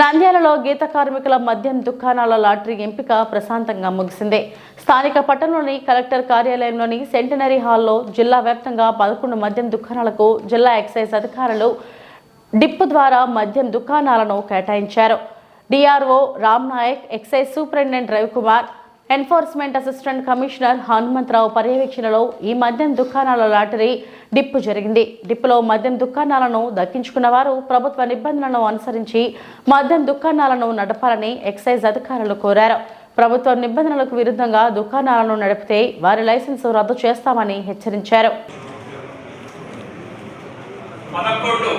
నంద్యాలలో గీత కార్మికుల మద్యం దుకాణాల లాటరీ ఎంపిక ప్రశాంతంగా ముగిసింది. స్థానిక పట్టణంలోని కలెక్టర్ కార్యాలయంలోని సెంటనరీ హాల్లో జిల్లా వ్యాప్తంగా పదకొండు మద్యం దుకాణాలకు జిల్లా ఎక్సైజ్ అధికారులు డిప్పు ద్వారా మద్యం దుకాణాలను కేటాయించారు. DRO Ram Nayak excise superintendent Ravikumar enforcement assistant commissioner Hanumantharao పర్యవేక్షణలో ఈ మద్యం దుకాణాల లాటరీ డిప్పు జరిగింది. డిప్పులో మద్యం దుకాణాలను దక్కించుకున్న వారు ప్రభుత్వ నిబంధనలను అనుసరించి మద్యం దుకాణాలను నడపాలని ఎక్సైజ్ అధికారులు కోరారు. ప్రభుత్వ నిబంధనలకు విరుద్ధంగా దుకాణాలను నడిపితే వారి లైసెన్సు రద్దు చేస్తామని హెచ్చరించారు. పదకొండు.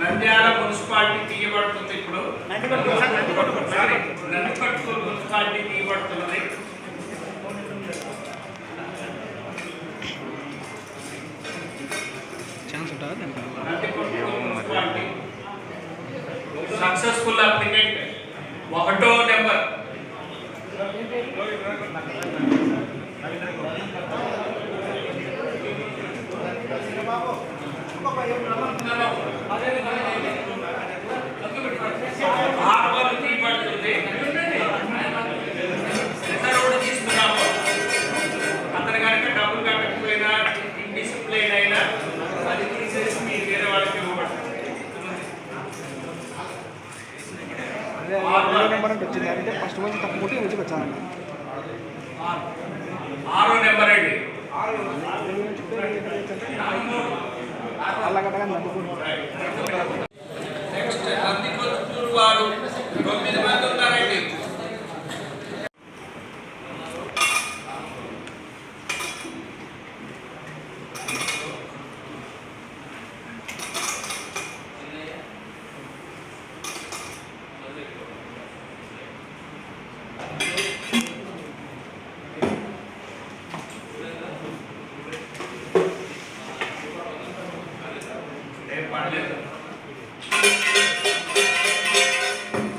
నంద్యాల మున్సిపాలిటీ తీయబడుతుంది ఇప్పుడు. Sorry Nandipattu municipality successful applicant ఒకటో నెంబర్. అదే వచ్చింది అంటే ఫస్ట్ వచ్చి తక్కువ కొట్టి నుంచి వచ్చానండి. ఆరో నెంబర్ అండి. అల్లగడ్డగా నడుపుకుంటాం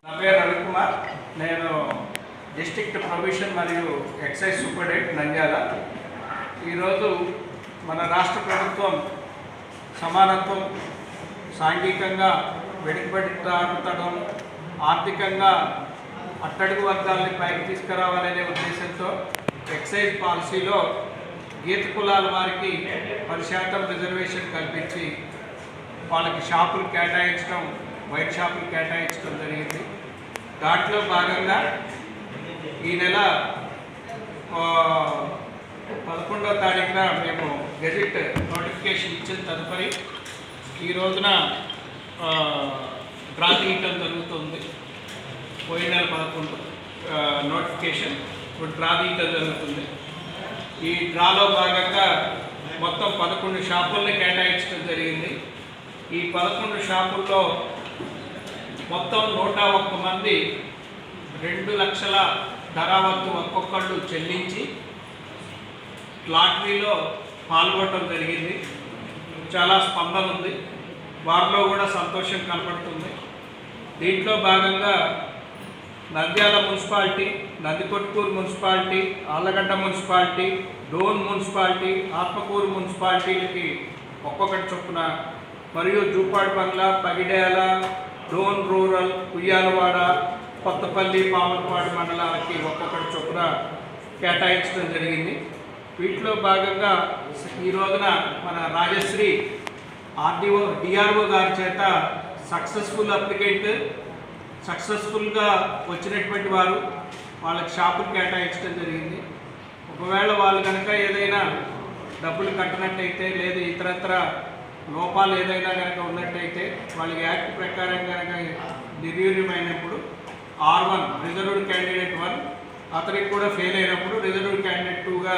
నా పేరు రవికుమార్. నేను డిస్టిక్ట్ ప్రొవిషన్ మరియు ఎక్సైజ్ సూపరింటెండెంట్ నంద్యాల. ఈరోజు మన రాష్ట్ర ప్రభుత్వం సమానత్వం సాంఘికంగా వెనుకబడితడం ఆర్థికంగా అట్టడుగు వర్గాల్ని పైకి తీసుకురావాలనే ఉద్దేశంతో ఎక్సైజ్ పాలసీలో గీత కులాల వారికి పది శాతం రిజర్వేషన్ కల్పించి వాళ్ళకి షాపులు కేటాయించడం వైట్ షాపులు కేటాయించడం జరిగింది. దాంట్లో భాగంగా ఈ నెల పదకొండవ తారీఖున మేము గెజిట్ నోటిఫికేషన్ ఇచ్చిన తదుపరి ఈ రోజున డ్రా తీయటం జరుగుతుంది. పోయిన నెల పదకొండు నోటిఫికేషన్ ఇప్పుడు డ్రా తీయటం జరుగుతుంది. ఈ డ్రాలో భాగంగా మొత్తం పదకొండు షాపుల్ని కేటాయించడం జరిగింది. ఈ పదకొండు షాపుల్లో మొత్తం నూట ఒక్క మంది రెండు లక్షల ధరావత్తు ఒక్కొక్కళ్ళు చెల్లించి లాటరీలో పాల్గొనడం జరిగింది. చాలా స్పందన ఉంది. వారిలో కూడా సంతోషం కనపడుతుంది. దీంట్లో భాగంగా Nandyal municipality Nandikotkur municipality Allagadda municipality Dhone municipality Atmakur మున్సిపాలిటీలకి ఒక్కొక్కటి చొప్పున మరియు జూపాడు బంగ్లా పగిడేల డోన్ రూరల్ ఉయ్యాలవాడ కొత్తపల్లి పాములపాడు మండలాలకి ఒక్కొక్కటి చొప్పున కేటాయించడం జరిగింది. వీటిలో భాగంగా ఈ రోజున మన రాజశ్రీ ఆర్డీఓ డిఆర్ఓ గారి చేత సక్సెస్ఫుల్ అప్లికెంట్ సక్సెస్ఫుల్గా వచ్చినటువంటి వారు వాళ్ళకి షాపులు కేటాయించడం జరిగింది. ఒకవేళ వాళ్ళు కనుక ఏదైనా డబ్బులు కట్టినట్టయితే లేదా ఇతరత్ర లోపాలు ఏదైనా కనుక ఉన్నట్టయితే వాళ్ళకి యాక్ట్ ప్రకారం కనుక నిర్వీర్యమైనప్పుడు R one reserved candidate one అతనికి కూడా ఫెయిల్ అయినప్పుడు రిజర్వ్డ్ క్యాండిడేట్ టూగా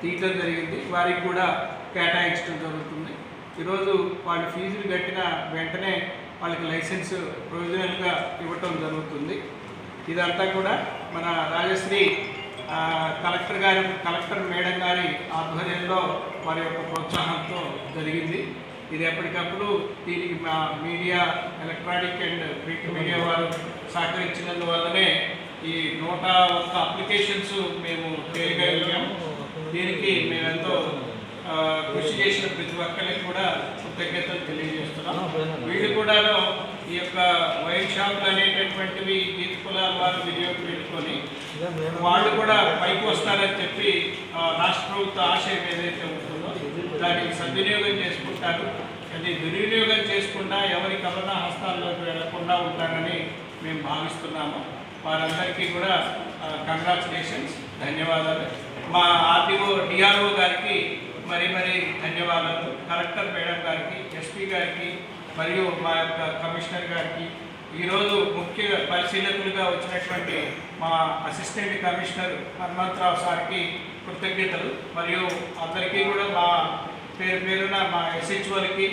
తీయటం జరిగింది. వారికి కూడా కేటాయించడం జరుగుతుంది. ఈరోజు వాళ్ళ ఫీజులు కట్టిన వెంటనే వాళ్ళకి లైసెన్స్ ప్రొవిజనల్గా ఇవ్వటం జరుగుతుంది. ఇదంతా కూడా మన రాజశ్రీ కలెక్టర్ గారి కలెక్టర్ మేడం గారి ఆధ్వర్యంలో వారి యొక్క ప్రోత్సాహంతో జరిగింది. ఇది ఎప్పటికప్పుడు దీనికి మా media electronic and print media వారు సహకరించినందువల్లనే ఈ నూట ఒక్క అప్లికేషన్స్ మేము చేయగలిగాము దీనికి మేమెంతో ఆ, కృషి చేసిన ప్రతి ఒక్కరికి కూడా కృతజ్ఞతలు తెలియజేస్తున్నాం. వీళ్ళు కూడాను ఈ యొక్క వైన్ షాపులు అనేటటువంటివి గీత కులాల వారు వినియోగం పెట్టుకొని వాళ్ళు కూడా పైకి వస్తారని చెప్పి రాష్ట్ర ప్రభుత్వ ఆశయం ఏదైతే దానికి సద్వినియోగం చేసుకుంటారు. అది దుర్వినియోగం చేసుకుండా ఎవరి కలన హస్తాల్లోకి వెళ్ళకుండా ఉంటారని మేము భావిస్తున్నాము. వారందరికీ కూడా కంగ్రాచులేషన్స్ ధన్యవాదాలు. మా ఆర్టీఓ డిఆర్ఓ గారికి మరి మరి ధన్యవాదాలు. కలెక్టర్ మేడం గారికి ఎస్పీ గారికి మరియు మా యొక్క కమిషనర్ గారికి ఈరోజు ముఖ్య పరిశీలకులుగా వచ్చినటువంటి మా అసిస్టెంట్ కమిషనర్ హనుమంతరావు సార్కి కృతజ్ఞతలు. మరియు అందరికీ కూడా మా పేరు పేరున మా ఎస్హెచ్ఓలకి